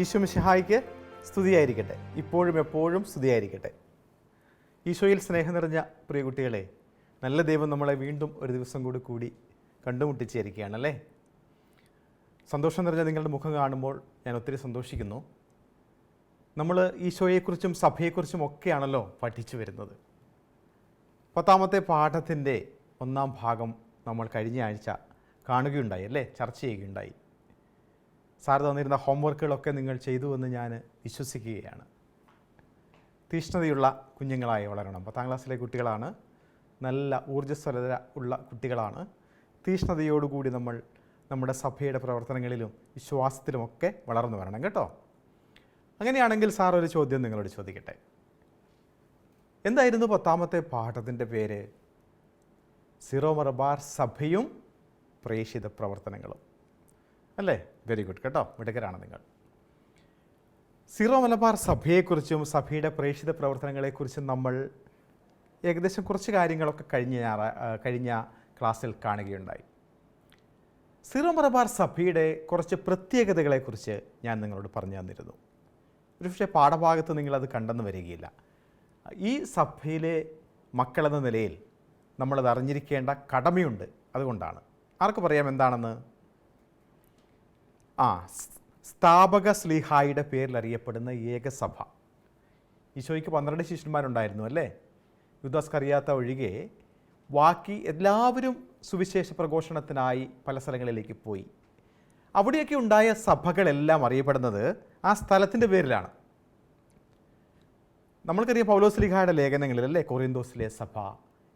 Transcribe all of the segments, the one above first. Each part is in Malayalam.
ഈശോ മിശിഹായിക്ക് സ്തുതിയായിരിക്കട്ടെ. ഇപ്പോഴും എപ്പോഴും സ്തുതിയായിരിക്കട്ടെ. ഈശോയിൽ സ്നേഹം നിറഞ്ഞ പ്രിയ കുട്ടികളെ നല്ല ദൈവം നമ്മളെ വീണ്ടും ഒരു ദിവസം കൂടി കൂടി കണ്ടുമുട്ടിച്ചേരിക്കുകയാണല്ലേ സന്തോഷം നിറഞ്ഞ നിങ്ങളുടെ മുഖം കാണുമ്പോൾ ഞാൻ ഒത്തിരി സന്തോഷിക്കുന്നു. നമ്മൾ ഈശോയെക്കുറിച്ചും സഭയെക്കുറിച്ചും ഒക്കെയാണല്ലോ പഠിച്ചു വരുന്നത്. പത്താമത്തെ പാഠത്തിന്റെ ഒന്നാം ഭാഗം നമ്മൾ കഴിഞ്ഞ ആഴ്ച കാണുകയുണ്ടായി അല്ലേ? ചർച്ച ചെയ്യുകയുണ്ടായി. സാർ തന്നിരുന്ന ഹോംവർക്കുകളൊക്കെ നിങ്ങൾ ചെയ്തുവെന്ന് ഞാൻ വിശ്വസിക്കുകയാണ്. തീഷ്ണതയുള്ള കുഞ്ഞുങ്ങളായി വളരണം. പത്താം ക്ലാസ്സിലെ കുട്ടികളാണ്. നല്ല ഊർജസ്വലത ഉള്ള കുട്ടികളാണ്. തീഷ്ണതയോടുകൂടി നമ്മൾ നമ്മുടെ സഭയുടെ പ്രവർത്തനങ്ങളിലും വിശ്വാസത്തിലുമൊക്കെ വളർന്നു വരണം കേട്ടോ. അങ്ങനെയാണെങ്കിൽ സാർ ഒരു ചോദ്യം നിങ്ങളോട് ചോദിക്കട്ടെ. എന്തായിരുന്നു പത്താമത്തെ പാഠത്തിന്റെ പേര്? സിറോ മറബാർ സഭയും പ്രേഷിത പ്രവർത്തനങ്ങളും. അല്ലേ? വെരി ഗുഡ് കേട്ടോ? മിടുക്കരാണ് നിങ്ങൾ. സീറോ മലബാർ സഭയെക്കുറിച്ചും സഭയുടെ പ്രേക്ഷിത പ്രവർത്തനങ്ങളെക്കുറിച്ചും നമ്മൾ ഏകദേശം കുറച്ച് കാര്യങ്ങളൊക്കെ കഴിഞ്ഞ കഴിഞ്ഞ ക്ലാസ്സിൽ കാണുകയുണ്ടായി. സീറോ മലബാർ സഭയുടെ കുറച്ച് പ്രത്യേകതകളെക്കുറിച്ച് ഞാൻ നിങ്ങളോട് പറഞ്ഞു തന്നിരുന്നു. ഒരുപക്ഷെ പാഠഭാഗത്ത് നിങ്ങളത് കണ്ടെന്ന് വരികയില്ല. ഈ സഭയിലെ മക്കളെന്ന നിലയിൽ നമ്മളത് അറിഞ്ഞിരിക്കേണ്ട കടമയുണ്ട്. അതുകൊണ്ടാണ്. ആർക്ക് പറയാം എന്താണെന്ന്? ആ സ്ഥാപക സ്ലീഹായുടെ പേരിൽ അറിയപ്പെടുന്ന ഏകസഭ. ഈശോയ്ക്ക് പന്ത്രണ്ട് ശിഷ്യന്മാരുണ്ടായിരുന്നു അല്ലേ? യുദ്ധാസ് കറിയാത്ത ഒഴികെ ബാക്കി എല്ലാവരും സുവിശേഷ പ്രഘോഷണത്തിനായി പല സ്ഥലങ്ങളിലേക്ക് പോയി. അവിടെയൊക്കെ ഉണ്ടായ സഭകളെല്ലാം അറിയപ്പെടുന്നത് ആ സ്ഥലത്തിന്റെ പേരിലാണ്. നമ്മൾക്കറിയാം പൗലോസ്ലിഹായുടെ ലേഖനങ്ങളിൽ അല്ലേ? കൊറിന്തോസിലെ സഭ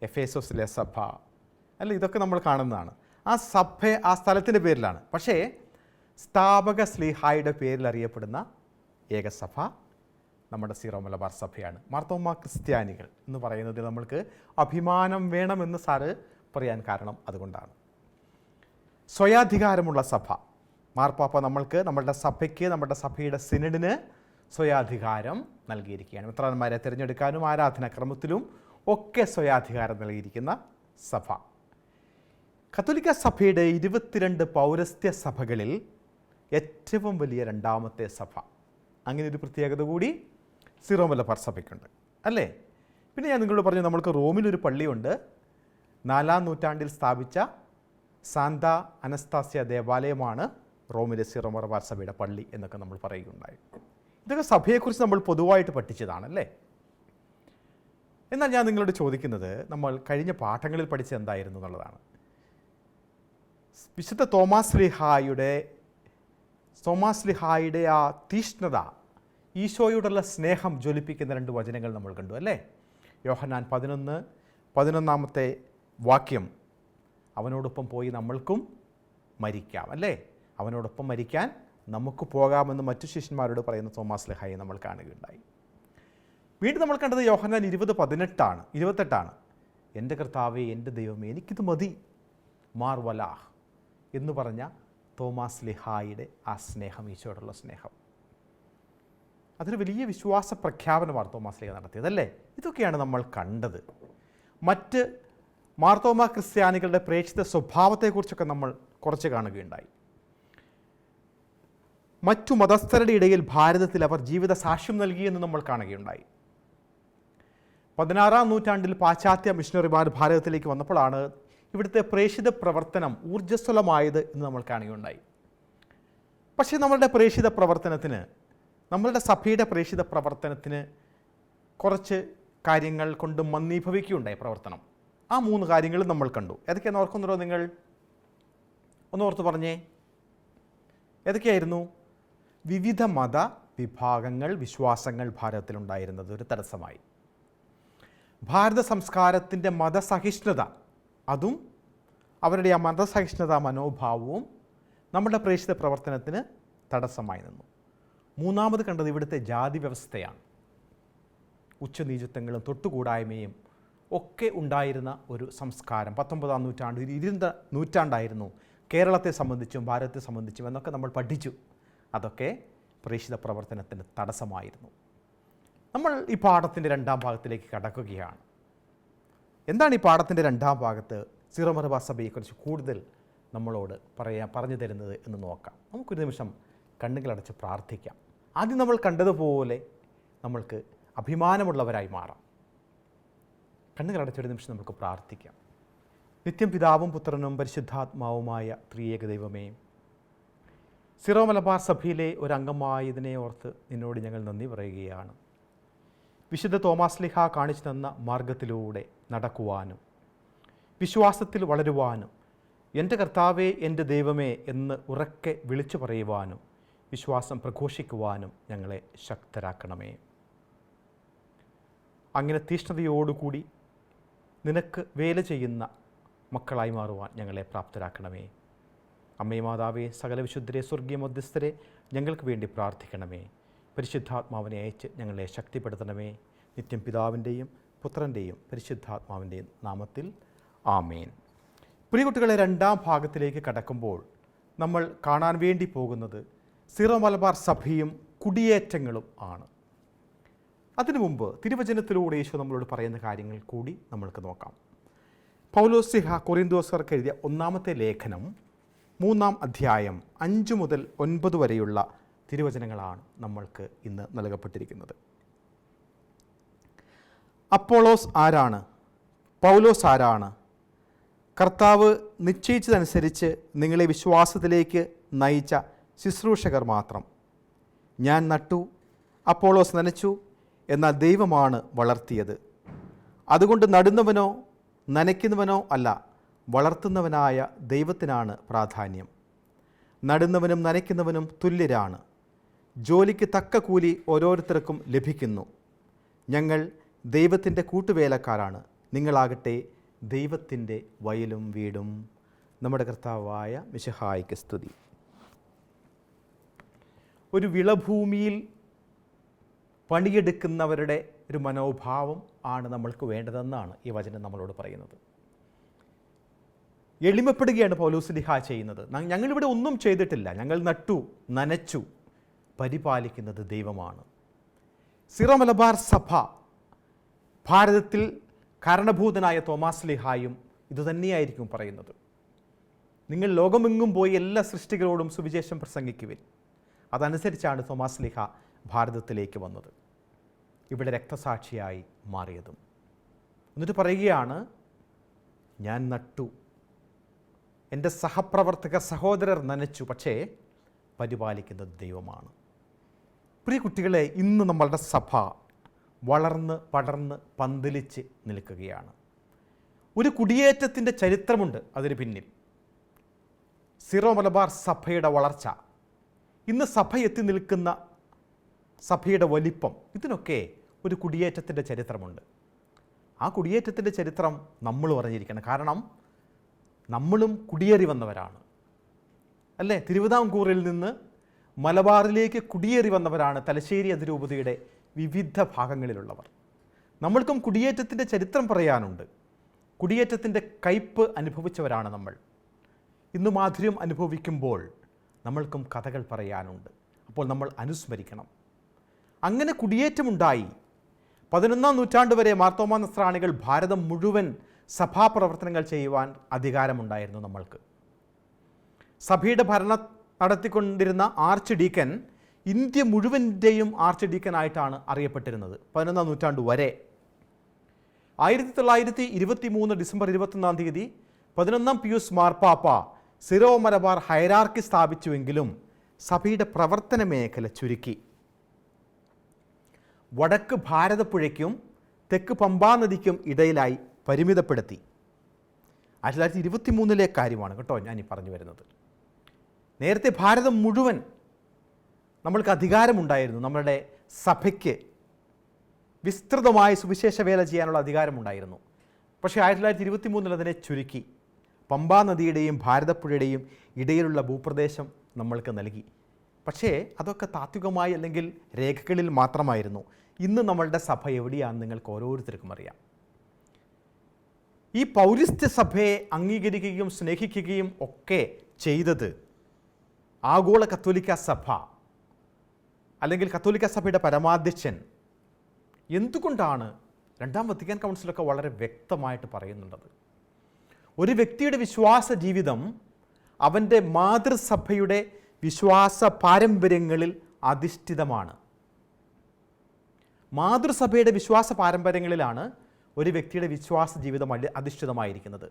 എഫേസോസിലെ സഭ. അല്ല? ഇതൊക്കെ നമ്മൾ കാണുന്നതാണ്. ആ സഭ ആ സ്ഥലത്തിന്റെ പേരിലാണ്. പക്ഷേ സ്ഥാപക സ്ലീഹായുടെ പേരിൽ അറിയപ്പെടുന്ന ഏകസഭ നമ്മുടെ സീറോ മലബാർ സഭയാണ്. മാർത്തോമ ക്രിസ്ത്യാനികൾ എന്ന് പറയുന്നതിൽ നമ്മൾക്ക് അഭിമാനം വേണമെന്ന് സാറ് പറയാൻ കാരണം അതുകൊണ്ടാണ്. സ്വയാധികാരമുള്ള സഭ. മാർപ്പാപ്പ നമ്മൾക്ക് നമ്മളുടെ സഭയ്ക്ക് നമ്മുടെ സഭയുടെ സിനഡിന് സ്വയാധികാരം നൽകിയിരിക്കുകയാണ്. മിത്രന്മാരെ തിരഞ്ഞെടുക്കാനും ആരാധനാക്രമത്തിലും ഒക്കെ സ്വയാധികാരം നൽകിയിരിക്കുന്ന സഭ. കത്തോലിക്ക സഭയുടെ ഇരുപത്തിരണ്ട് പൗരസ്ത്യ സഭകളിൽ ഏറ്റവും വലിയ രണ്ടാമത്തെ സഭ. അങ്ങനെ ഒരു പ്രത്യേകത കൂടി സിറോ മലബാർ സഭയ്ക്കുണ്ട്. അല്ലേ? പിന്നെ ഞാൻ നിങ്ങളോട് പറഞ്ഞു നമ്മൾക്ക് റോമിലൊരു പള്ളിയുണ്ട്. നാലാം നൂറ്റാണ്ടിൽ സ്ഥാപിച്ച സാന്ത അനസ്താസ്യ ദേവാലയമാണ് റോമിലെ സിറോ മലബാർ സഭയുടെ പള്ളി എന്നൊക്കെ നമ്മൾ പറയുകയുണ്ടായി. ഇതൊക്കെ സഭയെക്കുറിച്ച് നമ്മൾ പൊതുവായിട്ട് പഠിച്ചതാണ് അല്ലേ? എന്നാൽ ഞാൻ നിങ്ങളോട് ചോദിക്കുന്നത് നമ്മൾ കഴിഞ്ഞ പാഠങ്ങളിൽ പഠിച്ചത് എന്തായിരുന്നു എന്നുള്ളതാണ്. വിശുദ്ധ തോമാസ് ലിഹായുടെ തോമാസ് ലിഹായുടെ ആ തീഷ്ണത ഈശോയോടുള്ള സ്നേഹം ജ്വലിപ്പിക്കുന്ന രണ്ട് വചനങ്ങൾ നമ്മൾ കണ്ടു അല്ലേ? യോഹന്നാൻ പതിനൊന്ന് പതിനൊന്നാമത്തെ വാക്യം. അവനോടൊപ്പം പോയി നമ്മൾക്കും മരിക്കാം അല്ലേ? അവനോടൊപ്പം മരിക്കാൻ നമുക്ക് പോകാമെന്ന് മറ്റു ശിഷ്യന്മാരോട് പറയുന്ന തോമാസ് ലിഹായെ നമ്മൾ കാണുകയുണ്ടായി. വീണ്ടും നമ്മൾ കണ്ടത് യോഹന്നാൻ ഇരുപത് പതിനെട്ടാണ് ഇരുപത്തെട്ടാണ്. എന്റെ കർത്താവേ എന്റെ ദൈവമേ എനിക്കിത് മതി. മാർ വലാഹ് എന്ന് പറഞ്ഞ തോമാസ് ലിഹായുടെ ആ സ്നേഹം ഈശോയോടുള്ള സ്നേഹം. അതൊരു വലിയ വിശ്വാസ പ്രഖ്യാപനമാണ് തോമാസ് ലിഹ നടത്തിയതല്ലേ? ഇതൊക്കെയാണ് നമ്മൾ കണ്ടത്. മറ്റ് മാർത്തോമ ക്രിസ്ത്യാനികളുടെ പ്രേക്ഷിത സ്വഭാവത്തെക്കുറിച്ചൊക്കെ നമ്മൾ കുറച്ച് കാണുകയുണ്ടായി. മറ്റു മതസ്ഥരുടെ ഇടയിൽ ഭാരതത്തിൽ അവർ ജീവിത സാക്ഷ്യം നൽകിയെന്ന് നമ്മൾ കാണുകയുണ്ടായി. പതിനാറാം നൂറ്റാണ്ടിൽ പാശ്ചാത്യ മിഷണറിമാർ ഭാരതത്തിലേക്ക് വന്നപ്പോഴാണ് ഇവിടുത്തെ പ്രേഷിത പ്രവർത്തനം ഊർജസ്വലമായത് എന്ന് നമ്മൾ കാണുകയുണ്ടായി. പക്ഷേ നമ്മളുടെ പ്രേഷിത പ്രവർത്തനത്തിന് നമ്മളുടെ സഭയുടെ പ്രേഷിത പ്രവർത്തനത്തിന് കുറച്ച് കാര്യങ്ങൾ കൊണ്ട് മന്ദീഭവിക്കുകയുണ്ടായി പ്രവർത്തനം. ആ മൂന്ന് കാര്യങ്ങളും നമ്മൾ കണ്ടു. ഏതൊക്കെയാണ് ഓർക്കുന്നുണ്ടോ നിങ്ങൾ? ഒന്ന് ഓർത്ത് പറഞ്ഞേ. ഏതൊക്കെയായിരുന്നു? വിവിധ മത വിഭാഗങ്ങൾ വിശ്വാസങ്ങൾ ഭാരതത്തിലുണ്ടായിരുന്നത് ഒരു തടസ്സമായി. ഭാരത സംസ്കാരത്തിന്റെ മതസഹിഷ്ണുത അതും അവരുടെ ആ മതസഹിഷ്ണുത മനോഭാവവും നമ്മുടെ പ്രേക്ഷിത പ്രവർത്തനത്തിന് തടസ്സമായി നിന്നു. മൂന്നാമത് കണ്ടത് ഇവിടുത്തെ ജാതി വ്യവസ്ഥയാണ്. ഉച്ചനീചത്വങ്ങളും തൊട്ടുകൂടായ്മയും ഒക്കെ ഉണ്ടായിരുന്ന ഒരു സംസ്കാരം. പത്തൊമ്പതാം നൂറ്റാണ്ട് ഇരുന്ന നൂറ്റാണ്ടായിരുന്നു. കേരളത്തെ സംബന്ധിച്ചും ഭാരതത്തെ സംബന്ധിച്ചും എന്നൊക്കെ നമ്മൾ പഠിച്ചു. അതൊക്കെ പ്രേക്ഷിത പ്രവർത്തനത്തിന് തടസ്സമായിരുന്നു. നമ്മൾ ഈ പാഠത്തിന്റെ രണ്ടാം ഭാഗത്തിലേക്ക് കടക്കുകയാണ്. എന്താണ് ഈ പാഠത്തിന്റെ രണ്ടാം ഭാഗത്ത് സീറോ മലബാർ സഭയെക്കുറിച്ച് കൂടുതൽ നമ്മളോട് പറയാ പറഞ്ഞു തരുന്നത് എന്ന് നോക്കാം. നമുക്കൊരു നിമിഷം കണ്ണുകളടച്ച് പ്രാർത്ഥിക്കാം. ആദ്യം നമ്മൾ കണ്ടതുപോലെ നമ്മൾക്ക് അഭിമാനമുള്ളവരായി മാറാം. കണ്ണുകളടച്ചൊരു നിമിഷം നമുക്ക് പ്രാർത്ഥിക്കാം. നിത്യം പിതാവും പുത്രനും പരിശുദ്ധാത്മാവുമായ ത്രിയേക ദൈവമേ സിറോ മലബാർ സഭയിലെ ഒരു അംഗമായതിനെ ഓർത്ത് നിന്നോട് ഞങ്ങൾ നന്ദി പറയുകയാണ്. വിശുദ്ധ തോമാസ് ലിഹ കാണിച്ചു തന്ന മാർഗത്തിലൂടെ നടക്കുവാനും വിശ്വാസത്തിൽ വളരുവാനും എന്റെ കർത്താവേ എന്റെ ദൈവമേ എന്ന് ഉറക്കെ വിളിച്ചു പറയുവാനും വിശ്വാസം പ്രഘോഷിക്കുവാനും ഞങ്ങളെ ശക്തരാക്കണമേ. അങ്ങനെ തീഷ്ണതയോടുകൂടി നിനക്ക് വേല ചെയ്യുന്ന മക്കളായി മാറുവാൻ ഞങ്ങളെ പ്രാപ്തരാക്കണമേ. അമ്മേ മാതാവേ സകല വിശുദ്ധരെ സ്വർഗീയ മധ്യസ്ഥരെ ഞങ്ങൾക്ക് വേണ്ടി പ്രാർത്ഥിക്കണമേ. പരിശുദ്ധാത്മാവിനെ അയച്ച് ഞങ്ങളെ ശക്തിപ്പെടുത്തണമേ. നിത്യം പിതാവിന്റെയും പുത്രന്റെയും പരിശുദ്ധാത്മാവിന്റെയും നാമത്തിൽ ആമേൻ. പുലികുട്ടികളെ രണ്ടാം ഭാഗത്തിലേക്ക് കടക്കുമ്പോൾ നമ്മൾ കാണാൻ വേണ്ടി പോകുന്നത് സിറോ മലബാർ സഭയും കുടിയേറ്റങ്ങളും ആണ്. അതിനു മുമ്പ് തിരുവചനത്തിലൂടെ യേശു നമ്മളോട് പറയുന്ന കാര്യങ്ങൾ കൂടി നമ്മൾക്ക് നോക്കാം. പൗലോസിഹ കൊറിന്തോസർക്ക് എഴുതിയ ഒന്നാമത്തെ ലേഖനം മൂന്നാം അധ്യായം അഞ്ച് മുതൽ ഒൻപത് വരെയുള്ള തിരുവചനങ്ങളാണ് നമ്മൾക്ക് ഇന്ന് നൽകപ്പെട്ടിരിക്കുന്നത്. അപ്പോളോസ് ആരാണ്? പൗലോസ് ആരാണ്? കർത്താവ് നിശ്ചയിച്ചതനുസരിച്ച് നിങ്ങളെ വിശ്വാസത്തിലേക്ക് നയിച്ച ശുശ്രൂഷകർ മാത്രം. ഞാൻ നട്ടു അപ്പോളോസ് നനച്ചു എന്നാൽ ദൈവമാണ് വളർത്തിയത്. അതുകൊണ്ട് നടുന്നവനോ നനയ്ക്കുന്നവനോ അല്ല വളർത്തുന്നവനായ ദൈവത്തിനാണ് പ്രാധാന്യം. നടുന്നവനും നനയ്ക്കുന്നവനും തുല്യരാണ്. ജോലിക്ക് തക്ക കൂലി ഓരോരുത്തർക്കും ലഭിക്കുന്നു. ഞങ്ങൾ ദൈവത്തിന്റെ കൂട്ടുവേലക്കാരാണ്. നിങ്ങളാകട്ടെ ദൈവത്തിന്റെ വയലും വീടും. നമ്മുടെ കർത്താവായ മിശഹായിക്ക് സ്തുതി. ഒരു വിളഭൂമിയിൽ പണിയെടുക്കുന്നവരുടെ ഒരു മനോഭാവം ആണ് നമ്മൾക്ക് വേണ്ടതെന്നാണ് ഈ വചനം നമ്മളോട് പറയുന്നത്. എളിമപ്പെടുകയാണ് പൗലോസ്ലിഹ ചെയ്യുന്നത്. ന- ഞങ്ങളിവിടെ ഒന്നും ചെയ്തിട്ടില്ല. ഞങ്ങൾ നട്ടു നനച്ചു. പരിപാലിക്കുന്നത് ദൈവമാണ്. സിറോ മലബാർ സഭ ഭാരതത്തിൽ കാരണഭൂതനായ തോമാസ് ലിഹായും ഇതുതന്നെയായിരിക്കും പറയുന്നത്. നിങ്ങൾ ലോകമെങ്ങും പോയി എല്ലാ സൃഷ്ടികളോടും സുവിശേഷം പ്രസംഗിക്കുവിൻ. അതനുസരിച്ചാണ് തോമാസ് ലിഹ ഭാരതത്തിലേക്ക് വന്നത്. ഇവിടെ രക്തസാക്ഷിയായി മാറിയതും. എന്നിട്ട് പറയുകയാണ് ഞാൻ നട്ടു. എന്റെ സഹപ്രവർത്തക സഹോദരർ നനച്ചു. പക്ഷേ പരിപാലിക്കുന്നത് ദൈവമാണ്. പ്രിയ കുട്ടികളെ ഇന്ന് നമ്മളുടെ സഭ വളർന്ന് പടർന്ന് പന്തലിച്ച് നിൽക്കുകയാണ്. ഒരു കുടിയേറ്റത്തിന്റെ ചരിത്രമുണ്ട് അതിന് പിന്നിൽ. സിറോ മലബാർ സഭയുടെ വളർച്ച ഇന്ന് സഭ എത്തി നിൽക്കുന്ന സഭയുടെ വലിപ്പം ഇതിനൊക്കെ ഒരു കുടിയേറ്റത്തിന്റെ ചരിത്രമുണ്ട്. ആ കുടിയേറ്റത്തിന്റെ ചരിത്രം നമ്മൾ പറഞ്ഞിരിക്കണം. കാരണം നമ്മളും കുടിയേറി വന്നവരാണ്. അല്ലേ? തിരുവിതാംകൂറിൽ നിന്ന് മലബാറിലേക്ക് കുടിയേറി വന്നവരാണ് തലശ്ശേരി അതിരൂപതയുടെ വിവിധ ഭാഗങ്ങളിലുള്ളവർ. നമ്മൾക്കും കുടിയേറ്റത്തിന്റെ ചരിത്രം പറയാനുണ്ട്. കുടിയേറ്റത്തിന്റെ കയ്പ് അനുഭവിച്ചവരാണ് നമ്മൾ. ഇന്ന് മാധുര്യം അനുഭവിക്കുമ്പോൾ നമ്മൾക്കും കഥകൾ പറയാനുണ്ട്. അപ്പോൾ നമ്മൾ അനുസ്മരിക്കണം. അങ്ങനെ കുടിയേറ്റമുണ്ടായി. പതിനൊന്നാം നൂറ്റാണ്ട് വരെ മാർത്തോമാ നസ്രാണികൾ ഭാരതം മുഴുവൻ സഭാപ്രവർത്തനങ്ങൾ ചെയ്യുവാൻ അധികാരമുണ്ടായിരുന്നു നമ്മൾക്ക്. സഭയുടെ ഭരണം നടത്തിക്കൊണ്ടിരുന്ന ആർച്ച് ഡീക്കൻ ഇന്ത്യ മുഴുവന്റെയും ആർച്ച് ഡീക്കനായിട്ടാണ് അറിയപ്പെട്ടിരുന്നത് പതിനൊന്നാം നൂറ്റാണ്ട് വരെ. ആയിരത്തി തൊള്ളായിരത്തി ഇരുപത്തി മൂന്ന് ഡിസംബർ ഇരുപത്തൊന്നാം തീയതി പതിനൊന്നാം പിയൂസ് മാർപ്പാപ്പ സിറോ മലബാർ ഹൈറാർക്കി സ്ഥാപിച്ചുവെങ്കിലും സഭയുടെ പ്രവർത്തന മേഖല ചുരുക്കി. വടക്ക് ഭാരതപ്പുഴയ്ക്കും തെക്ക് പമ്പാ നദിക്കും ഇടയിലായി പരിമിതപ്പെടുത്തി. ആയിരത്തി തൊള്ളായിരത്തി ഇരുപത്തി മൂന്നിലെ കാര്യമാണ് കേട്ടോ ഞാൻ ഈ പറഞ്ഞു വരുന്നത്. നേരത്തെ ഭാരതം മുഴുവൻ നമ്മൾക്ക് അധികാരമുണ്ടായിരുന്നു. നമ്മളുടെ സഭയ്ക്ക് വിസ്തൃതമായ സുവിശേഷ വേല ചെയ്യാനുള്ള അധികാരമുണ്ടായിരുന്നു. പക്ഷേ ആയിരത്തി തൊള്ളായിരത്തി ഇരുപത്തി മൂന്നിൽ അതിനെ ചുരുക്കി. പമ്പാ നദിയുടെയും ഭാരതപ്പുഴയുടെയും ഇടയിലുള്ള ഭൂപ്രദേശം നമ്മൾക്ക് നൽകി. പക്ഷേ അതൊക്കെ താത്വികമായി അല്ലെങ്കിൽ രേഖകളിൽ മാത്രമായിരുന്നു. ഇന്ന് നമ്മളുടെ സഭ എവിടെയാണെന്ന് നിങ്ങൾക്ക് ഓരോരുത്തർക്കും അറിയാം. ഈ പൗരസ്ത്യ സഭയെ അംഗീകരിക്കുകയും സ്നേഹിക്കുകയും ഒക്കെ ചെയ്തത് ആഗോള കത്തോലിക്ക സഭ അല്ലെങ്കിൽ കത്തോലിക്ക സഭയുടെ പരമാധ്യക്ഷൻ എന്തുകൊണ്ടാണ് രണ്ടാം വത്തിക്കാൻ കൗൺസിലൊക്കെ വളരെ വ്യക്തമായിട്ട് പറയുന്നുണ്ടത് ഒരു വ്യക്തിയുടെ വിശ്വാസ ജീവിതം അവന്റെ മാതൃസഭയുടെ വിശ്വാസ പാരമ്പര്യങ്ങളിൽ അധിഷ്ഠിതമാണ്. മാതൃസഭയുടെ വിശ്വാസ പാരമ്പര്യങ്ങളിലാണ് ഒരു വ്യക്തിയുടെ വിശ്വാസ ജീവിതം അധിഷ്ഠിതമായിരിക്കുന്നത്.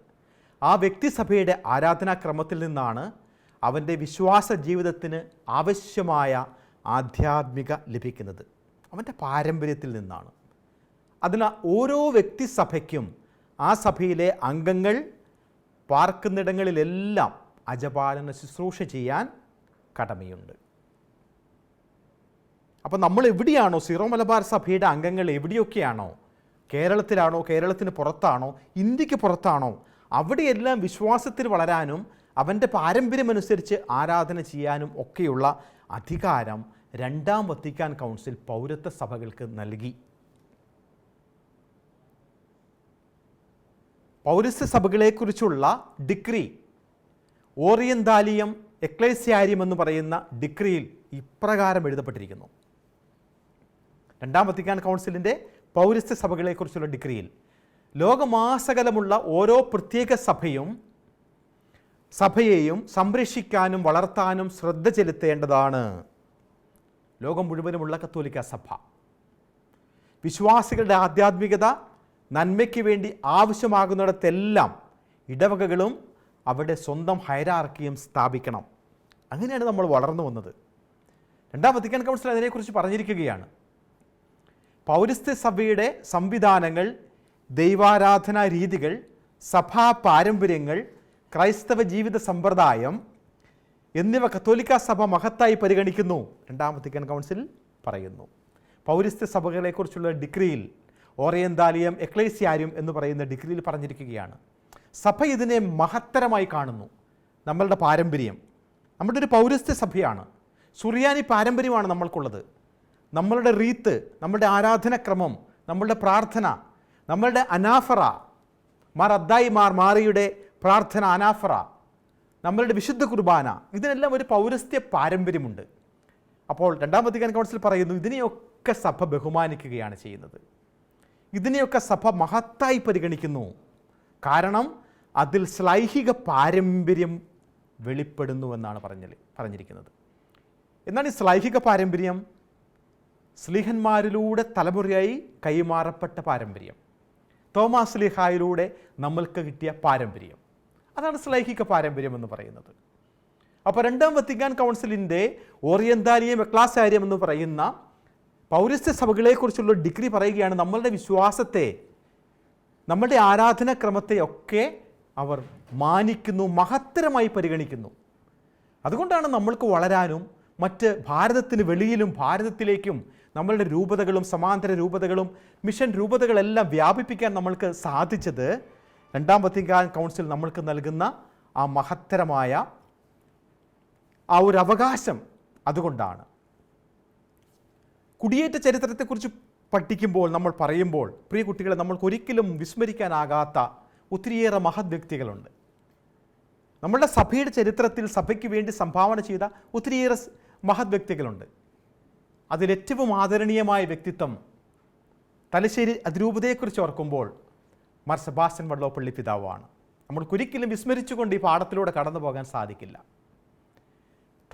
ആ വ്യക്തിസഭയുടെ ആരാധനാക്രമത്തിൽ നിന്നാണ് അവന്റെ വിശ്വാസ ജീവിതത്തിന് ആവശ്യമായ ആധ്യാത്മിക ലഭിക്കുന്നത് അവന്റെ പാരമ്പര്യത്തിൽ നിന്നാണ്. അതിനാൽ ഓരോ വ്യക്തി വ്യക്തിസഭയ്ക്കും ആ സഭയിലെ അംഗങ്ങൾ പാർക്കുന്നിടങ്ങളിലെല്ലാം അജപാലന ശുശ്രൂഷ ചെയ്യാൻ കടമയുണ്ട്. അപ്പോൾ നമ്മൾ എവിടെയാണോ സീറോ മലബാർ സഭയുടെ അംഗങ്ങൾ എവിടെയൊക്കെയാണോ കേരളത്തിലാണോ കേരളത്തിന് പുറത്താണോ ഇന്ത്യയ്ക്ക് പുറത്താണോ അവിടെയെല്ലാം വിശ്വാസത്തിൽ വളരാനും അവന്റെ പാരമ്പര്യമനുസരിച്ച് ആരാധന ചെയ്യാനും ഒക്കെയുള്ള അധികാരം രണ്ടാം വത്തിക്കാൻ കൗൺസിൽ പൗരത്വ സഭകൾക്ക് നൽകി. പൗരസ്ത്യ സഭകളെക്കുറിച്ചുള്ള ഡിഗ്രി ഓറിയന്താലിയം എക്ലേസ്യാരിയം എന്ന് പറയുന്ന ഡിഗ്രിയിൽ ഇപ്രകാരം എഴുതപ്പെട്ടിരിക്കുന്നു. രണ്ടാം വത്തിക്കാൻ കൗൺസിലിന്റെ പൗരസ്ത്യ സഭകളെക്കുറിച്ചുള്ള ഡിഗ്രിയിൽ ലോകമാസകലമുള്ള ഓരോ പ്രത്യേക സഭയും സഭയെയും സംരക്ഷിക്കാനും വളർത്താനും ശ്രദ്ധ ചെലുത്തേണ്ടതാണ്. ലോകം മുഴുവനുമുള്ള കത്തോലിക്ക സഭ. വിശ്വാസികളുടെ ആധ്യാത്മികത നന്മയ്ക്ക് വേണ്ടി ആവശ്യമാകുന്നിടത്തെല്ലാം ഇടവകകളും അവിടെ സ്വന്തം ഹൈരാർക്കിയും സ്ഥാപിക്കണം. അങ്ങനെയാണ് നമ്മൾ വളർന്നു വന്നത്. രണ്ടാം വത്തിക്കാൻ കൗൺസിൽ അതിനെക്കുറിച്ച് പറഞ്ഞിരിക്കുകയാണ്. പൗരസ്ത്യ സഭയുടെ സംവിധാനങ്ങൾ ദൈവാരാധനാ രീതികൾ സഭാ പാരമ്പര്യങ്ങൾ ക്രൈസ്തവ ജീവിത സമ്പ്രദായം എന്നിവ കത്തോലിക്ക സഭ മഹത്തായി പരിഗണിക്കുന്നു. രണ്ടാം വത്തിക്കാൻ കൗൺസിൽ പറയുന്നു. പൗരസ്ത്യ സഭകളെക്കുറിച്ചുള്ള ഡിഗ്രിയിൽ ഓറിയന്താലിയം എക്ലേസിയാരിയം എന്ന് പറയുന്ന ഡിഗ്രിയിൽ പറഞ്ഞിരിക്കുകയാണ്. സഭ ഇതിനെ മഹത്തരമായി കാണുന്നു. നമ്മളുടെ പാരമ്പര്യം. നമ്മുടെ ഒരു പൗരസ്ത്യ സഭയാണ്. സുറിയാനി പാരമ്പര്യമാണ് നമ്മൾക്കുള്ളത്. നമ്മളുടെ റീത്ത് നമ്മളുടെ ആരാധനക്രമം നമ്മളുടെ പ്രാർത്ഥന നമ്മളുടെ അനാഫറ മാർ അദ്ദായി മാർ മാറിയുടെ പ്രാർത്ഥന അനാഫറ നമ്മളുടെ വിശുദ്ധ കുർബാന ഇതിനെല്ലാം ഒരു പൗരസ്ത്യ പാരമ്പര്യമുണ്ട്. അപ്പോൾ രണ്ടാം വത്തിക്കാൻ കൗൺസിൽ പറയുന്നു ഇതിനെയൊക്കെ സഭ ബഹുമാനിക്കുകയാണ് ചെയ്യുന്നത്. ഇതിനെയൊക്കെ സഭ മഹത്തായി പരിഗണിക്കുന്നു. കാരണം അതിൽ ശ്ലൈഹിക പാരമ്പര്യം വെളിപ്പെടുന്നുവെന്നാണ് പറഞ്ഞ പറഞ്ഞിരിക്കുന്നത്. എന്നാണ് ഈ ശ്ലൈഹിക പാരമ്പര്യം? സ്ലീഹന്മാരിലൂടെ തലമുറയായി കൈമാറപ്പെട്ട പാരമ്പര്യം. തോമാസ് ലിഹായിലൂടെ നമ്മൾക്ക് കിട്ടിയ പാരമ്പര്യം. അതാണ് സ്ലൈഹിക പാരമ്പര്യം എന്ന് പറയുന്നത്. അപ്പോൾ രണ്ടാം വത്തിക്കാൻ കൗൺസിലിന്റെ ഓറിയന്താലിയം എക്ലാസാരിയം എന്ന് പറയുന്ന പൗരസ്ത്യ സഭകളെക്കുറിച്ചുള്ള ഡിഗ്രി പറയുകയാണ് നമ്മളുടെ വിശ്വാസത്തെ നമ്മളുടെ ആരാധനാക്രമത്തെയൊക്കെ അവർ മാനിക്കുന്നു മഹത്തരമായി പരിഗണിക്കുന്നു. അതുകൊണ്ടാണ് നമ്മൾക്ക് വളരാനും മറ്റ് ഭാരതത്തിന് വെളിയിലും ഭാരതത്തിലേക്കും നമ്മളുടെ രൂപതകളും സമാന്തര രൂപതകളും മിഷൻ രൂപതകളെല്ലാം വ്യാപിപ്പിക്കാൻ നമ്മൾക്ക് സാധിച്ചത് രണ്ടാം വത്തിക്കാൻ കൗൺസിൽ നമ്മൾക്ക് നൽകുന്ന ആ മഹത്തരമായ ആ ഒരു അവകാശം അതുകൊണ്ടാണ്. കുടിയേറ്റ ചരിത്രത്തെക്കുറിച്ച് പഠിക്കുമ്പോൾ നമ്മൾ പറയുമ്പോൾ പ്രിയ കുട്ടികളെ നമ്മൾക്ക് ഒരിക്കലും വിസ്മരിക്കാനാകാത്ത ഒത്തിരിയേറെ മഹത് വ്യക്തികളുണ്ട്. നമ്മളുടെ സഭയുടെ ചരിത്രത്തിൽ സഭയ്ക്ക് വേണ്ടി സംഭാവന ചെയ്ത ഒത്തിരിയേറെ മഹത് വ്യക്തികളുണ്ട്. അതിലേറ്റവും ആദരണീയമായ വ്യക്തിത്വം തലശ്ശേരി അതിരൂപതയെക്കുറിച്ച് ഓർക്കുമ്പോൾ മാർ സെബാസ്റ്റ്യൻ വള്ളോപ്പള്ളി പിതാവാണ്. നമ്മൾക്കൊരിക്കലും വിസ്മരിച്ചുകൊണ്ട് ഈ പാഠത്തിലൂടെ കടന്നു പോകാൻ സാധിക്കില്ല.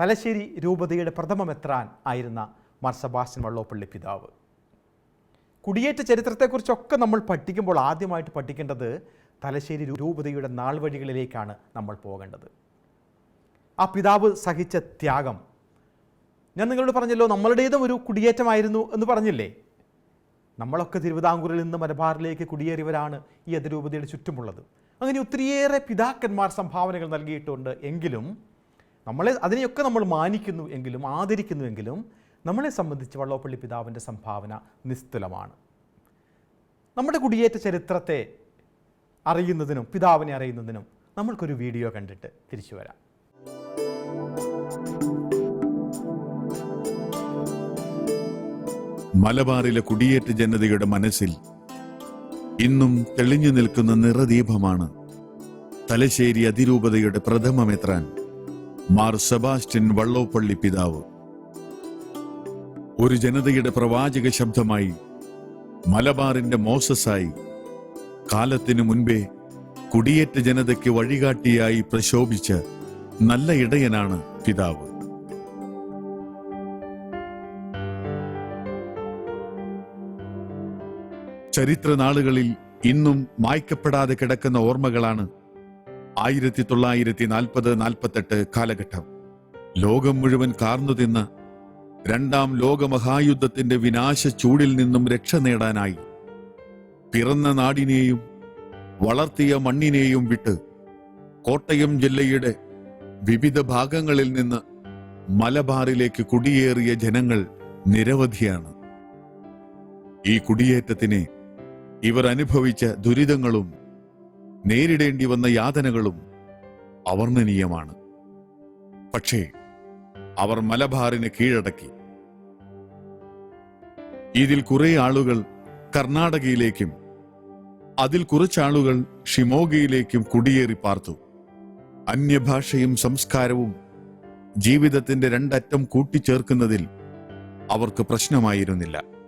തലശ്ശേരി രൂപതയുടെ പ്രഥമ മെത്രാൻ ആയിരുന്ന മാർ സെബാസ്റ്റ്യൻ വള്ളോപ്പള്ളി പിതാവ്. കുടിയേറ്റ ചരിത്രത്തെക്കുറിച്ചൊക്കെ നമ്മൾ പഠിക്കുമ്പോൾ ആദ്യമായിട്ട് പഠിക്കേണ്ടത് തലശ്ശേരി രൂപതയുടെ നാൾ വഴികളിലേക്കാണ് നമ്മൾ പോകേണ്ടത്. ആ പിതാവ് സഹിച്ച ത്യാഗം. ഞാൻ നിങ്ങളോട് പറഞ്ഞല്ലോ നമ്മളുടേതും ഒരു കുടിയേറ്റമായിരുന്നു എന്ന് പറഞ്ഞില്ലേ? നമ്മളൊക്കെ തിരുവിതാംകൂറിൽ നിന്ന് മലബാറിലേക്ക് കുടിയേറിയവരാണ് ഈ അതിരൂപതയുടെ ചുറ്റുമുള്ളത്. അങ്ങനെ ഒത്തിരിയേറെ പിതാക്കന്മാർ സംഭാവനകൾ നൽകിയിട്ടുണ്ട് എങ്കിലും നമ്മളെ അതിനെയൊക്കെ നമ്മൾ മാനിക്കുന്നു എങ്കിലും ആദരിക്കുന്നുവെങ്കിലും നമ്മളെ സംബന്ധിച്ച് വള്ളോപ്പള്ളി പിതാവിന്റെ സംഭാവന നിസ്തുലമാണ്. നമ്മുടെ കുടിയേറ്റ ചരിത്രത്തെ അറിയുന്നതിനും പിതാവിനെ അറിയുന്നതിനും നമ്മൾക്കൊരു വീഡിയോ കണ്ടിട്ട് തിരിച്ചു വരാം. മലബാറിലെ കുടിയേറ്റ ജനതയുടെ മനസ്സിൽ ഇന്നും തെളിഞ്ഞു നിൽക്കുന്ന നിറദീപമാണ്. തലശ്ശേരി അതിരൂപതയുടെ പ്രഥമ മെത്രാൻ മാർ സെബാസ്റ്റ്യൻ വള്ളോപ്പള്ളി പിതാവ്. ഒരു ജനതയുടെ പ്രവാചക ശബ്ദമായി മലബാറിന്റെ മോസസായി കാലത്തിനു മുൻപേ കുടിയേറ്റ ജനതയ്ക്ക് വഴികാട്ടിയായി പ്രശോഭിച്ച നല്ല ഇടയനാണ് പിതാവ്. ചരിത്ര നാളുകളിൽ ഇന്നും മായ്ക്കപ്പെടാതെ കിടക്കുന്ന ഓർമ്മകളാണ് ആയിരത്തി തൊള്ളായിരത്തി നാൽപ്പത് നാൽപ്പത്തെട്ട് കാലഘട്ടം. ലോകം മുഴുവൻ കാർന്നു തിന്ന രണ്ടാം ലോകമഹായുദ്ധത്തിന്റെ വിനാശ ചൂടിൽ നിന്നും രക്ഷ നേടാനായി പിറന്ന നാടിനെയും വളർത്തിയ മണ്ണിനെയും വിട്ട് കോട്ടയം ജില്ലയുടെ വിവിധ ഭാഗങ്ങളിൽ നിന്ന് മലബാറിലേക്ക് കുടിയേറിയ ജനങ്ങൾ നിരവധിയാണ്. ഈ കുടിയേറ്റത്തിന് ഇവർ അനുഭവിച്ച ദുരിതങ്ങളും നേരിടേണ്ടി വന്ന യാതനകളും അവർണനീയമാണ്. പക്ഷേ അവർ മലബാറിന് കീഴടക്കി. ഇതിൽ കുറെ ആളുകൾ കർണാടകയിലേക്കും അതിൽ കുറച്ചാളുകൾ ഷിമോഗയിലേക്കും കുടിയേറി പാർത്തു. അന്യഭാഷയും സംസ്കാരവും ജീവിതത്തിന്റെ രണ്ടറ്റം കൂട്ടിച്ചേർക്കുന്നതിൽ അവർക്ക് പ്രശ്നമായിരുന്നില്ല.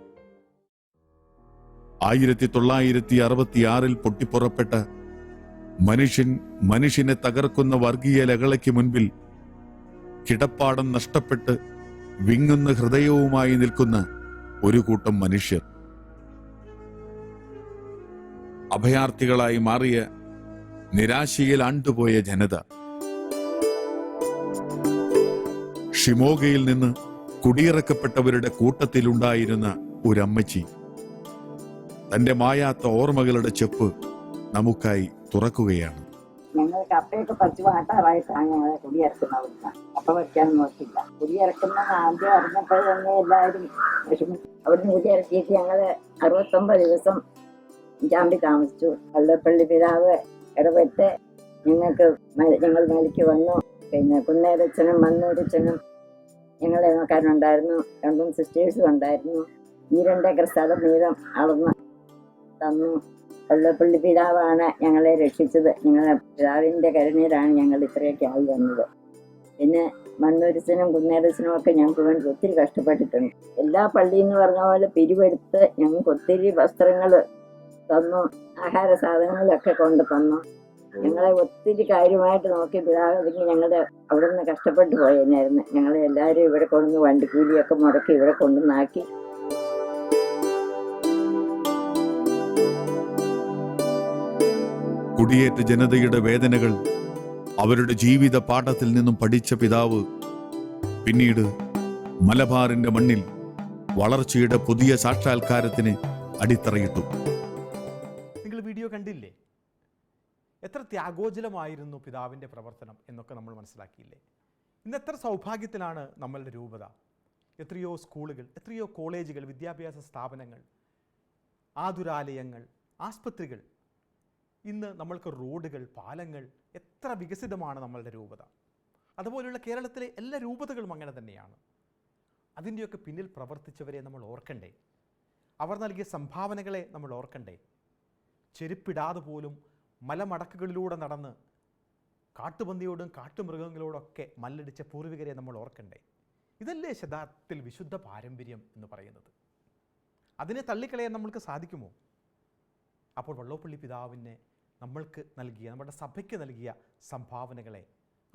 ആയിരത്തി തൊള്ളായിരത്തി അറുപത്തിയാറിൽ പൊട്ടിപ്പുറപ്പെട്ട മനുഷ്യൻ മനുഷ്യനെ തകർക്കുന്ന വർഗീയ ലഹളയ്ക്ക് മുൻപിൽ കിടപ്പാടം നഷ്ടപ്പെട്ട് വിങ്ങുന്ന ഹൃദയവുമായി നിൽക്കുന്ന ഒരു കൂട്ടം മനുഷ്യർ. അഭയാർത്ഥികളായി മാറിയ നിരാശയിൽ ആണ്ടുപോയ ജനത. ഷിമോഗയിൽ നിന്ന് കുടിയിറക്കപ്പെട്ടവരുടെ കൂട്ടത്തിലുണ്ടായിരുന്ന ഒരമ്മച്ചി. തന്റെ മായാത്ത ഓർമ്മകളുടെ ചെപ്പ് നമുക്കായി തുറക്കുകയാണ്. നോക്കില്ല ആദ്യം എല്ലാവരും അറുപത്തൊമ്പത് ദിവസം ചാമ്പി താമസിച്ചു. കള്ളപ്പള്ളി പിതാവ് ഇടപെട്ട് ഞങ്ങൾക്ക് ഞങ്ങൾ മലിക്ക് വന്നു. പിന്നെ കുന്നേരച്ചനും മണ്ണൂരച്ചനും ഞങ്ങളെ നോക്കാനുണ്ടായിരുന്നു. രണ്ടും സിസ്റ്റേഴ്സും ഉണ്ടായിരുന്നു. ഈ രണ്ടേക്കർ സ്ഥലം വീതം അളന്ന് തന്നു. വള്ളപ്പള്ളി പിതാവാണ് ഞങ്ങളെ രക്ഷിച്ചത്. ഞങ്ങളെ പിതാവിന്റെ കരുണയിലാണ് ഞങ്ങൾ ഇത്രയൊക്കെ ആയി വന്നത്. പിന്നെ മണ്ണൂരിസിനും കുന്നേരസിനും ഒക്കെ ഞങ്ങൾക്ക് വേണ്ടി ഒത്തിരി കഷ്ടപ്പെട്ടിട്ടുണ്ട്. എല്ലാ പള്ളി എന്ന് പറഞ്ഞ പോലെ പിരിവെടുത്ത് ഞങ്ങൾക്ക് ഒത്തിരി വസ്ത്രങ്ങൾ തന്നു. ആഹാര സാധനങ്ങളൊക്കെ കൊണ്ട് തന്നു. ഞങ്ങളെ ഒത്തിരി കാര്യമായിട്ട് നോക്കി പിതാവ് ഞങ്ങളുടെ അവിടെ നിന്ന് കഷ്ടപ്പെട്ടു പോയെന്നായിരുന്നു ഞങ്ങളെ എല്ലാവരും ഇവിടെ കൊണ്ടുവന്ന് വണ്ടിക്കൂലിയൊക്കെ മുടക്കി ഇവിടെ കൊണ്ടുവന്നാക്കി. കുടിയേറ്റ ജനതയുടെ വേദനകൾ അവരുടെ ജീവിത പാഠത്തിൽ നിന്നും പഠിച്ച പിതാവ് പിന്നീട് മലബാറിന്റെ മണ്ണിൽ വളർച്ചയുടെ പുതിയ സാക്ഷാത്കാരത്തിന് അടിത്തറയിട്ടു. നിങ്ങൾ വീഡിയോ കണ്ടില്ലേ? എത്ര ത്യാഗോജലമായിരുന്നു പിതാവിന്റെ പ്രവർത്തനം എന്നൊക്കെ നമ്മൾ മനസ്സിലാക്കിയില്ലേ? ഇന്ന് എത്ര സൗഭാഗ്യത്തിലാണ് നമ്മളുടെ രൂപത. എത്രയോ സ്കൂളുകൾ എത്രയോ കോളേജുകൾ വിദ്യാഭ്യാസ സ്ഥാപനങ്ങൾ ആതുരാലയങ്ങൾ ആസ്പത്രികൾ ഇന്ന് നമ്മൾക്ക് റോഡുകൾ പാലങ്ങൾ എത്ര വികസിതമാണ് നമ്മളുടെ രൂപത. അതുപോലെയുള്ള കേരളത്തിലെ എല്ലാ രൂപതകളും അങ്ങനെ തന്നെയാണ്. അതിന്റെയൊക്കെ പിന്നിൽ പ്രവർത്തിച്ചവരെ നമ്മൾ ഓർക്കണ്ടേ? അവർ നൽകിയ സംഭാവനകളെ നമ്മൾ ഓർക്കണ്ടേ? ചെരുപ്പിടാതെ പോലും മലമടക്കുകളിലൂടെ നടന്ന് കാട്ടുപന്നിയോടും കാട്ടുമൃഗങ്ങളോടൊക്കെ മല്ലടിച്ച പൂർവികരെ നമ്മൾ ഓർക്കണ്ടേ? ഇതല്ലേ ശതാബ്ദത്തിൽ വിശുദ്ധ പാരമ്പര്യം എന്ന് പറയുന്നത്? അതിനെ തള്ളിക്കളയാൻ നമ്മൾക്ക് സാധിക്കുമോ? അപ്പോൾ വള്ളോപ്പള്ളി പിതാവിനെ നമ്മൾക്ക് നൽകിയ നമ്മുടെ സഭയ്ക്ക് നൽകിയ സംഭാവനകളെ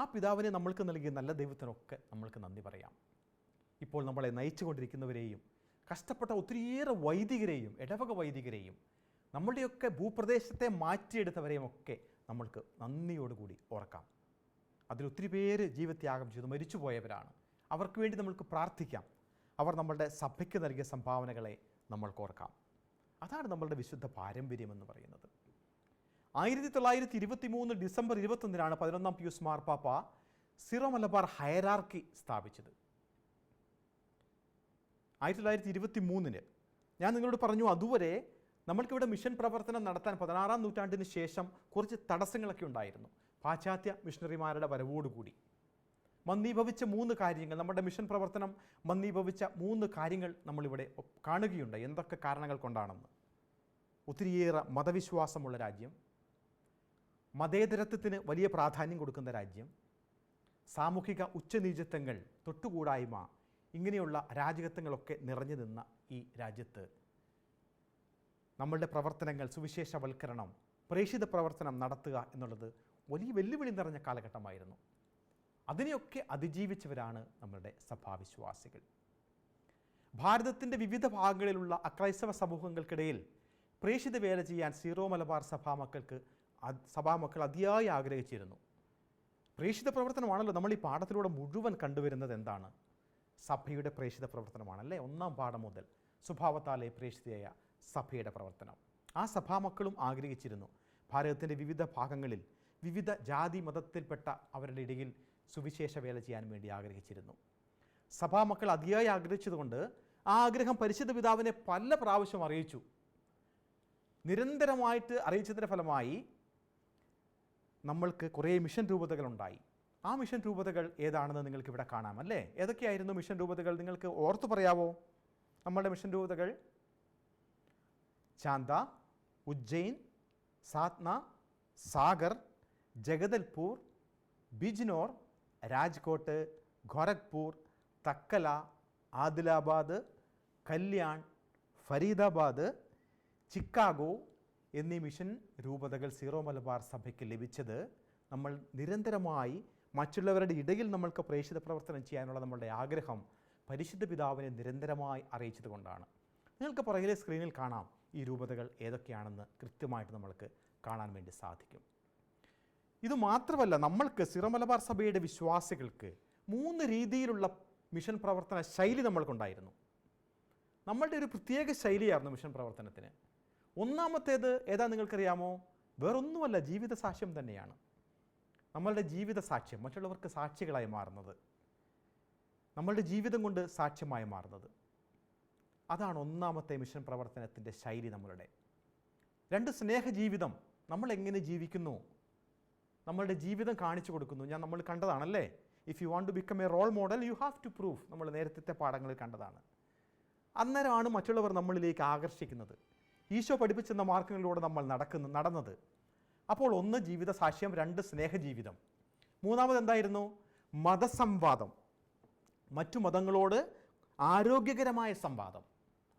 ആ പിതാവിനെ നമ്മൾക്ക് നൽകിയ നല്ല ദൈവത്തിനൊക്കെ നമ്മൾക്ക് നന്ദി പറയാം. ഇപ്പോൾ നമ്മളെ നയിച്ചുകൊണ്ടിരിക്കുന്നവരെയും കഷ്ടപ്പെട്ട ഒത്തിരിയേറെ വൈദികരെയും ഇടവക വൈദികരെയും നമ്മളുടെയൊക്കെ ഭൂപ്രദേശത്തെ മാറ്റിയെടുത്തവരെയും ഒക്കെ നമ്മൾക്ക് നന്ദിയോടുകൂടി ഓർക്കാം. അതിലൊത്തിരി പേര് ജീവത്യാഗം ചെയ്തു മരിച്ചുപോയവരാണ്. അവർക്ക് വേണ്ടി നമ്മൾക്ക് പ്രാർത്ഥിക്കാം. അവർ നമ്മളുടെ സഭയ്ക്ക് നൽകിയ സംഭാവനകളെ നമ്മൾക്ക് ഓർക്കാം. അതാണ് നമ്മളുടെ വിശുദ്ധ പാരമ്പര്യം എന്ന് പറയുന്നത്. ആയിരത്തി തൊള്ളായിരത്തി ഇരുപത്തി മൂന്ന് ഡിസംബർ ഇരുപത്തൊന്നിനാണ് പതിനൊന്നാം പിയൂസ് മാർപ്പാപ്പ സിറോ മലബാർ ഹയറാർക്കി സ്ഥാപിച്ചത്. ആയിരത്തി തൊള്ളായിരത്തി ഇരുപത്തി മൂന്നിന് ഞാൻ നിങ്ങളോട് പറഞ്ഞു അതുവരെ നമ്മൾക്കിവിടെ മിഷൻ പ്രവർത്തനം നടത്താൻ പതിനാറാം നൂറ്റാണ്ടിന് ശേഷം കുറച്ച് തടസ്സങ്ങളൊക്കെ ഉണ്ടായിരുന്നു. പാശ്ചാത്യ മിഷണറിമാരുടെ വരവോടുകൂടി മന്ദീഭവിച്ച മൂന്ന് കാര്യങ്ങൾ നമ്മുടെ മിഷൻ പ്രവർത്തനം മന്ദീഭവിച്ച മൂന്ന് കാര്യങ്ങൾ നമ്മളിവിടെ കാണുകയുണ്ട് എന്തൊക്കെ കാരണങ്ങൾ കൊണ്ടാണെന്ന്. ഒത്തിരിയേറെ മതവിശ്വാസമുള്ള രാജ്യം മതേതരത്വത്തിന് വലിയ പ്രാധാന്യം കൊടുക്കുന്ന രാജ്യം സാമൂഹിക ഉച്ചനീചത്വങ്ങൾ തൊട്ടുകൂടായ്മ ഇങ്ങനെയുള്ള രാജകത്വങ്ങളൊക്കെ നിറഞ്ഞു നിന്ന ഈ രാജ്യത്ത് നമ്മളുടെ പ്രവർത്തനങ്ങൾ സുവിശേഷവൽക്കരണം പ്രേഷിത പ്രവർത്തനം നടത്തുക എന്നുള്ളത് വലിയ വെല്ലുവിളി നിറഞ്ഞ കാലഘട്ടമായിരുന്നു. അതിനെയൊക്കെ അതിജീവിച്ചവരാണ് നമ്മളുടെ സഭാവിശ്വാസികൾ. ഭാരതത്തിന്റെ വിവിധ ഭാഗങ്ങളിലുള്ള അക്രൈസ്തവ സമൂഹങ്ങൾക്കിടയിൽ പ്രേക്ഷിത വേല ചെയ്യാൻ സീറോ മലബാർ സഭാ മക്കൾക്ക് അത് സഭാ അതിയായി ആഗ്രഹിച്ചിരുന്നു. പ്രേക്ഷിത പ്രവർത്തനമാണല്ലോ. നമ്മൾ ഈ പാഠത്തിലൂടെ മുഴുവൻ കണ്ടുവരുന്നത് എന്താണ്? സഭയുടെ പ്രേക്ഷിത പ്രവർത്തനമാണല്ലേ? ഒന്നാം പാഠം മുതൽ സ്വഭാവത്താലെ പ്രേക്ഷിതയായ സഭയുടെ പ്രവർത്തനം. ആ സഭാമക്കളും ആഗ്രഹിച്ചിരുന്നു. ഭാരതത്തിന്റെ വിവിധ ഭാഗങ്ങളിൽ വിവിധ ജാതി മതത്തിൽപ്പെട്ട അവരുടെ ഇടയിൽ സുവിശേഷ വേല ചെയ്യാൻ വേണ്ടി ആഗ്രഹിച്ചിരുന്നു. സഭാമക്കൾ അതിയായി ആഗ്രഹിച്ചതുകൊണ്ട് ആ ആഗ്രഹം പരിശുദ്ധ പിതാവിനെ പല പ്രാവശ്യം അറിയിച്ചു. നിരന്തരമായിട്ട് അറിയിച്ചതിന്റെ ഫലമായി നമ്മൾക്ക് കുറേ മിഷൻ രൂപതകളുണ്ടായി ആ മിഷൻ രൂപതകൾ ഏതാണെന്ന് നിങ്ങൾക്ക് ഇവിടെ കാണാം അല്ലേ ഏതൊക്കെയായിരുന്നു മിഷൻ രൂപതകൾ? നിങ്ങൾക്ക് ഓർത്തു പറയാവോ? നമ്മളുടെ മിഷൻ രൂപതകൾ? ചാന്ത ഉജ്ജയിൻ സാത്ന സാഗർ ജഗദൽപൂർ ബിജ്നോർ രാജ്കോട്ട് ഗോരഖ്പൂർ തക്കല ആദിലാബാദ് കല്യാൺ ഫരീദാബാദ് ചിക്കാഗോ എന്നീ മിഷൻ രൂപതകൾ സീറോ മലബാർ സഭയ്ക്ക് ലഭിച്ചത് നമ്മൾ നിരന്തരമായി മറ്റുള്ളവരുടെ ഇടയിൽ നമ്മൾക്ക് പ്രേക്ഷിത പ്രവർത്തനം ചെയ്യാനുള്ള നമ്മളുടെ ആഗ്രഹം പരിശുദ്ധ പിതാവിനെ നിരന്തരമായി അറിയിച്ചത് കൊണ്ടാണ്. നിങ്ങൾക്ക് പുറകിലെ സ്ക്രീനിൽ കാണാം ഈ രൂപതകൾ ഏതൊക്കെയാണെന്ന് കൃത്യമായിട്ട് നമ്മൾക്ക് കാണാൻ വേണ്ടി സാധിക്കും. ഇത് മാത്രമല്ല നമ്മൾക്ക് സീറോ മലബാർ സഭയുടെ വിശ്വാസികൾക്ക് മൂന്ന് രീതിയിലുള്ള മിഷൻ പ്രവർത്തന ശൈലി നമ്മൾക്കുണ്ടായിരുന്നു. നമ്മളുടെ ഒരു പ്രത്യേക ശൈലിയായിരുന്നു മിഷൻ പ്രവർത്തനത്തിന്. ഒന്നാമത്തേത് ഏതാ നിങ്ങൾക്കറിയാമോ? വേറൊന്നുമല്ല ജീവിത സാക്ഷ്യം തന്നെയാണ്. നമ്മളുടെ ജീവിത സാക്ഷ്യം മറ്റുള്ളവർക്ക് സാക്ഷികളായി മാറുന്നത്. നമ്മളുടെ ജീവിതം കൊണ്ട് സാക്ഷ്യമായി മാറുന്നത്. അതാണ് ഒന്നാമത്തെ മിഷൻ പ്രവർത്തനത്തിന്റെ ശൈലി നമ്മളുടെ. രണ്ട് സ്നേഹജീവിതം. നമ്മൾ എങ്ങനെ ജീവിക്കുന്നു? നമ്മളുടെ ജീവിതം കാണിച്ചു കൊടുക്കുന്നു. ഞാൻ നമ്മൾ കണ്ടതാണല്ലേ? If you want to become a role model you have to proof നമ്മൾ നേരത്തെ പാഠങ്ങളിൽ കണ്ടതാണ്. അന്നേരമാണ് മറ്റുള്ളവർ നമ്മളിലേക്ക് ആകർഷിക്കുന്നത്. ഈശോ പഠിപ്പിച്ചെന്ന മാർഗങ്ങളിലൂടെ നമ്മൾ നടക്കുന്നു നടന്നത്. അപ്പോൾ ഒന്ന് ജീവിത സാക്ഷ്യം രണ്ട് സ്നേഹജീവിതം. മൂന്നാമത് എന്തായിരുന്നു? മതസംവാദം. മറ്റു മതങ്ങളോട് ആരോഗ്യകരമായ സംവാദം.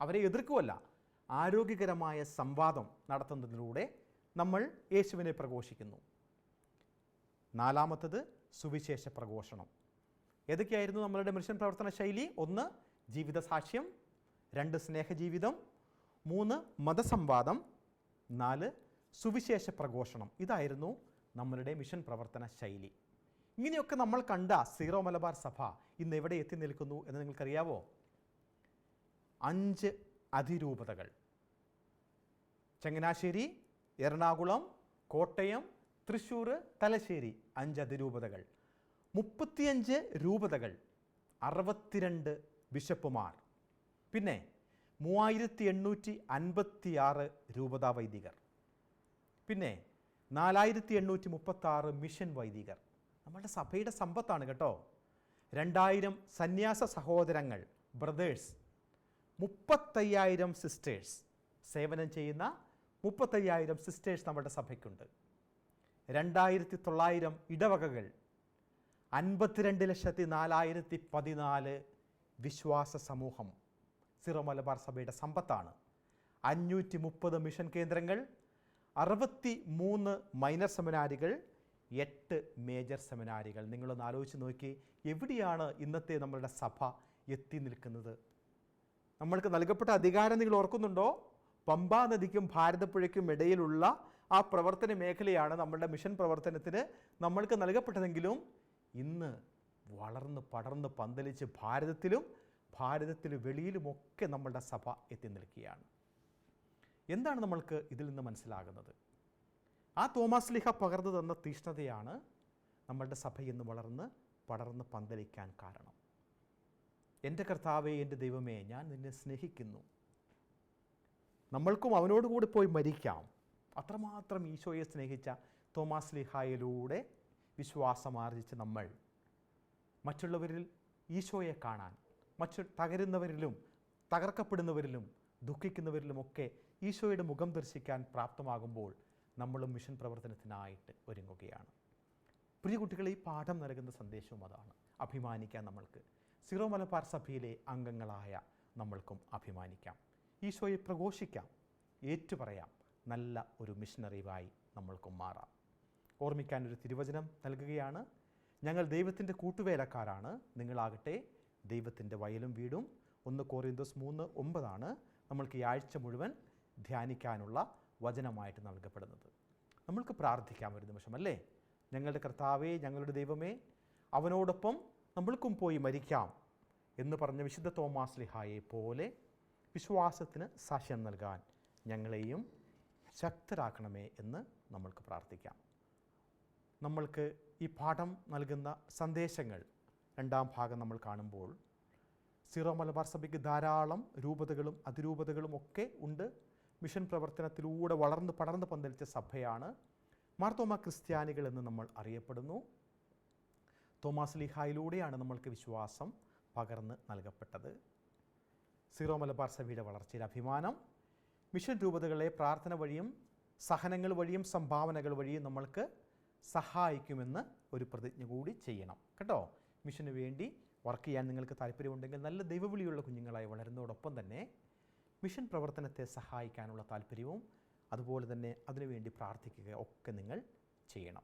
അവരെ എതിർക്കുമല്ല ആരോഗ്യകരമായ സംവാദം നടത്തുന്നതിലൂടെ നമ്മൾ യേശുവിനെ പ്രഘോഷിക്കുന്നു. നാലാമത്തത് സുവിശേഷ പ്രഘോഷണം. ഏതൊക്കെയായിരുന്നു നമ്മളുടെ മിഷൻ പ്രവർത്തന ശൈലി? ഒന്ന് ജീവിത സാക്ഷ്യം രണ്ട് സ്നേഹജീവിതം മൂന്ന് മതസംവാദം നാല് സുവിശേഷ പ്രഘോഷണം. ഇതായിരുന്നു നമ്മളുടെ മിഷൻ പ്രവർത്തന ശൈലി. ഇങ്ങനെയൊക്കെ നമ്മൾ കണ്ട സീറോ മലബാർ സഭ ഇന്ന് എവിടെ എത്തി നിൽക്കുന്നു എന്ന് നിങ്ങൾക്കറിയാവോ? അഞ്ച് അതിരൂപതകൾ. ചങ്ങനാശ്ശേരി എറണാകുളം കോട്ടയം തൃശ്ശൂർ തലശ്ശേരി അഞ്ച് അതിരൂപതകൾ. മുപ്പത്തിയഞ്ച് രൂപതകൾ അറുപത്തിരണ്ട് ബിഷപ്പുമാർ. പിന്നെ മൂവായിരത്തി എണ്ണൂറ്റി അൻപത്തി ആറ് രൂപതാ വൈദികർ. പിന്നെ നാലായിരത്തി എണ്ണൂറ്റി മുപ്പത്താറ് മിഷൻ വൈദികർ. നമ്മളുടെ സഭയുടെ സമ്പത്താണ് കേട്ടോ. രണ്ടായിരം സന്യാസ സഹോദരങ്ങൾ ബ്രദേഴ്സ് മുപ്പത്തയ്യായിരം സിസ്റ്റേഴ്സ് സേവനം ചെയ്യുന്ന മുപ്പത്തയ്യായിരം സിസ്റ്റേഴ്സ് നമ്മുടെ സഭയ്ക്കുണ്ട്. രണ്ടായിരത്തി തൊള്ളായിരം ഇടവകകൾ അൻപത്തിരണ്ട് ലക്ഷത്തി നാലായിരത്തി പതിനാല് വിശ്വാസ സമൂഹം. സിറോ മലബാർ സഭയുടെ സമ്പത്താണ്. അഞ്ഞൂറ്റി മുപ്പത് മിഷൻ കേന്ദ്രങ്ങൾ അറുപത്തി മൂന്ന് മൈനർ സെമിനാരികൾ എട്ട് മേജർ സെമിനാരികൾ. നിങ്ങളൊന്ന് ആലോചിച്ച് നോക്കി എവിടെയാണ് ഇന്നത്തെ നമ്മളുടെ സഭ എത്തി നിൽക്കുന്നത്? നമ്മൾക്ക് നൽകപ്പെട്ട അധികാരം നിങ്ങൾ ഓർക്കുന്നുണ്ടോ? പമ്പാ നദിക്കും ഭാരതപ്പുഴയ്ക്കും ഇടയിലുള്ള ആ പ്രവർത്തന മേഖലയാണ് നമ്മളുടെ മിഷൻ പ്രവർത്തനത്തിന് നമ്മൾക്ക് നൽകപ്പെട്ടതെങ്കിലും ഇന്ന് വളർന്ന് പടർന്ന് പന്തലിച്ച് ഭാരതത്തിലും ഭാരതത്തിന് വെളിയിലുമൊക്കെ നമ്മളുടെ സഭ എത്തി നിൽക്കുകയാണ്. എന്താണ് നമ്മൾക്ക് ഇതിൽ നിന്ന് മനസ്സിലാകുന്നത്? ആ തോമസ് ലിഹ പകർന്നു തന്ന തീഷ്ണതയാണ് നമ്മളുടെ സഭ ഇന്ന് വളർന്ന് പടർന്ന് പന്തലിക്കാൻ കാരണം. എന്റെ കർത്താവേ എന്റെ ദൈവമേ ഞാൻ നിന്നെ സ്നേഹിക്കുന്നു. നമ്മൾക്കും അവനോടുകൂടി പോയി മരിക്കാം. അത്രമാത്രം ഈശോയെ സ്നേഹിച്ച തോമാസ് ലിഹായിലൂടെ വിശ്വാസമാർജിച്ച് നമ്മൾ മറ്റുള്ളവരിൽ ഈശോയെ കാണാൻ മറ്റു തകരുന്നവരിലും തകർക്കപ്പെടുന്നവരിലും ദുഃഖിക്കുന്നവരിലുമൊക്കെ ഈശോയുടെ മുഖം ദർശിക്കാൻ പ്രാപ്തമാകുമ്പോൾ നമ്മളും മിഷൻ പ്രവർത്തനത്തിനായിട്ട് ഒരുങ്ങുകയാണ്. പ്രിയ കുട്ടികളെ ഈ പാഠം നൽകുന്ന സന്ദേശവും അതാണ്. അഭിമാനിക്കാൻ നമ്മൾക്ക്. സിറോ മലബാർ സഭയിലെ അംഗങ്ങളായ നമ്മൾക്കും അഭിമാനിക്കാം. ഈശോയെ പ്രഘോഷിക്കാം ഏറ്റുപറയാം. നല്ല ഒരു മിഷനറിവായി നമ്മൾക്കും മാറാം. ഓർമ്മിക്കാൻ ഒരു തിരുവചനം നൽകുകയാണ്. ഞങ്ങൾ ദൈവത്തിന്റെ കൂട്ടുവേലക്കാരാണ്. നിങ്ങളാകട്ടെ ദൈവത്തിന്റെ വയലും വീടും. ഒന്ന് കോറിന്തോസ് മൂന്ന് ഒമ്പതാണ് നമ്മൾക്ക് ഈ ആഴ്ച മുഴുവൻ ധ്യാനിക്കാനുള്ള വചനമായിട്ട് നൽകപ്പെടുന്നത്. നമ്മൾക്ക് പ്രാർത്ഥിക്കാം ഒരു നിമിഷം അല്ലേ? ഞങ്ങളുടെ കർത്താവേ ഞങ്ങളുടെ ദൈവമേ അവനോടൊപ്പം നമ്മൾക്കും പോയി മരിക്കാം എന്ന് പറഞ്ഞ വിശുദ്ധ തോമാസ് ലിഹായെ പോലെ വിശ്വാസത്തിന് സാക്ഷ്യം നൽകാൻ ഞങ്ങളെയും ശക്തരാക്കണമേ എന്ന് നമ്മൾക്ക് പ്രാർത്ഥിക്കാം. നമ്മൾക്ക് ഈ പാഠം നൽകുന്ന സന്ദേശങ്ങൾ രണ്ടാം ഭാഗം നമ്മൾ കാണുമ്പോൾ സിറോ മലബാർ സഭയ്ക്ക് ധാരാളം രൂപതകളും അതിരൂപതകളും ഒക്കെ ഉണ്ട്. മിഷൻ പ്രവർത്തനത്തിലൂടെ വളർന്ന് പടർന്ന് പന്തലിച്ച സഭയാണ് മാർത്തോമ ക്രിസ്ത്യാനികൾ എന്ന് നമ്മൾ അറിയപ്പെടുന്നു. തോമാസ് ലിഹായിലൂടെയാണ് നമ്മൾക്ക് വിശ്വാസം പകർന്ന് നൽകപ്പെട്ടത്. സിറോ മലബാർ സഭയുടെ വളർച്ചയിൽ അഭിമാനം മിഷൻ രൂപതകളെ പ്രാർത്ഥന വഴിയും സഹനങ്ങൾ വഴിയും സംഭാവനകൾ വഴിയും നമ്മൾക്ക് സഹായിക്കുമെന്ന് ഒരു പ്രതിജ്ഞ കൂടി ചെയ്യണം. കേട്ടോ? മിഷന് വേണ്ടി വർക്ക് ചെയ്യാൻ നിങ്ങൾക്ക് താല്പര്യമുണ്ടെങ്കിൽ നല്ല ദൈവവിളിയുള്ള കുഞ്ഞുങ്ങളായി വളരുന്നതോടൊപ്പം തന്നെ മിഷൻ പ്രവർത്തനത്തെ സഹായിക്കാനുള്ള താല്പര്യവും അതുപോലെ തന്നെ അതിനുവേണ്ടി പ്രാർത്ഥിക്കുക ഒക്കെ നിങ്ങൾ ചെയ്യണം.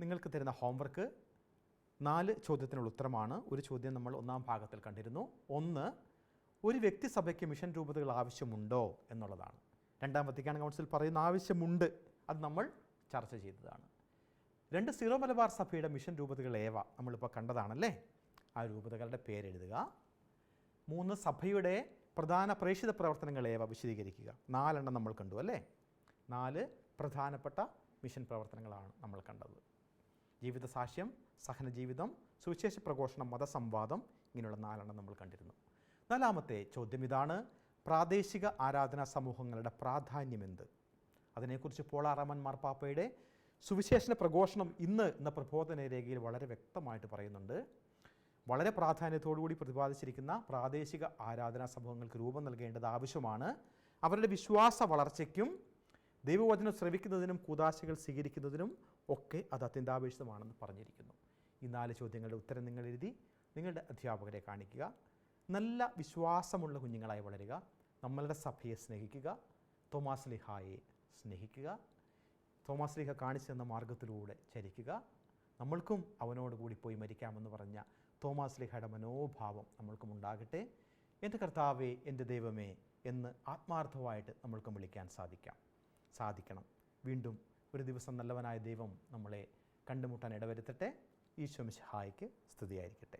നിങ്ങൾക്ക് തരുന്ന ഹോംവർക്ക് നാല് ചോദ്യത്തിനുള്ള ഉത്തരമാണ്. ഒരു ചോദ്യം നമ്മൾ ഒന്നാം ഭാഗത്തിൽ കണ്ടിരുന്നു. ഒന്ന് ഒരു വ്യക്തിസഭയ്ക്ക് മിഷൻ രൂപതകൾ ആവശ്യമുണ്ടോ എന്നുള്ളതാണ്. രണ്ടാം വത്തിക്കാൻ കൗൺസിൽ പറയുന്ന ആവശ്യമുണ്ട്. അത് നമ്മൾ ചർച്ച ചെയ്തതാണ്. രണ്ട് സീറോ മലബാർ സഭയുടെ മിഷൻ രൂപതകൾ ഏവ? നമ്മളിപ്പോൾ കണ്ടതാണല്ലേ? ആ രൂപതകളുടെ പേരെഴുതുക. മൂന്ന് സഭയുടെ പ്രധാന പ്രേക്ഷിത പ്രവർത്തനങ്ങൾ ഏവ? വിശദീകരിക്കുക. നാലെണ്ണം നമ്മൾ കണ്ടു അല്ലേ? നാല് പ്രധാനപ്പെട്ട മിഷൻ പ്രവർത്തനങ്ങളാണ് നമ്മൾ കണ്ടത്. ജീവിത സാക്ഷ്യം സഹന ജീവിതം സുവിശേഷ പ്രഘോഷണം മതസംവാദം ഇങ്ങനെയുള്ള നാലെണ്ണം നമ്മൾ കണ്ടിരുന്നു. നാലാമത്തെ ചോദ്യം ഇതാണ് പ്രാദേശിക ആരാധനാ സമൂഹങ്ങളുടെ പ്രാധാന്യം എന്ത്? അതിനെക്കുറിച്ച് പോളാറാമൻ മാർപ്പാപ്പയുടെ സുവിശേഷണ പ്രഘോഷണം ഇന്ന് എന്ന പ്രബോധന രേഖയിൽ വളരെ വ്യക്തമായിട്ട് പറയുന്നുണ്ട്. വളരെ പ്രാധാന്യത്തോടുകൂടി പ്രതിപാദിച്ചിരിക്കുന്ന പ്രാദേശിക ആരാധനാ സമൂഹങ്ങൾക്ക് രൂപം നൽകേണ്ടത് ആവശ്യമാണ്. അവരുടെ വിശ്വാസ വളർച്ചയ്ക്കും ദൈവവചനം ശ്രവിക്കുന്നതിനും കൂതാശകൾ സ്വീകരിക്കുന്നതിനും ഒക്കെ അത് അത്യന്താപേക്ഷിതമാണെന്ന് പറഞ്ഞിരിക്കുന്നു. ഈ നാല് ചോദ്യങ്ങളുടെ ഉത്തരം നിങ്ങൾ എഴുതി നിങ്ങളുടെ അധ്യാപകരെ കാണിക്കുക. നല്ല വിശ്വാസമുള്ള കുഞ്ഞുങ്ങളായി വളരുക. നമ്മളുടെ സഭയെ സ്നേഹിക്കുക. തോമാസ് ലിഹായെ സ്നേഹിക്കുക. തോമാസ് ലീഹ കാണിച്ചു തന്ന മാർഗത്തിലൂടെ ചരിക്കുക. നമ്മൾക്കും അവനോട് കൂടി പോയി മരിക്കാമെന്ന് പറഞ്ഞ തോമസ് ലീഹയുടെ മനോഭാവം നമ്മൾക്കും ഉണ്ടാകട്ടെ. എന്റെ കർത്താവേ എന്റെ ദൈവമേ എന്ന് ആത്മാർത്ഥമായിട്ട് നമ്മൾക്കും വിളിക്കാൻ സാധിക്കാം. സാധിക്കണം. വീണ്ടും ഒരു ദിവസം നല്ലവനായ ദൈവം നമ്മളെ കണ്ടുമുട്ടാൻ ഇടവരുത്തട്ടെ. ഈശോ സഹായിക്ക് സ്തുതിയായിരിക്കട്ടെ.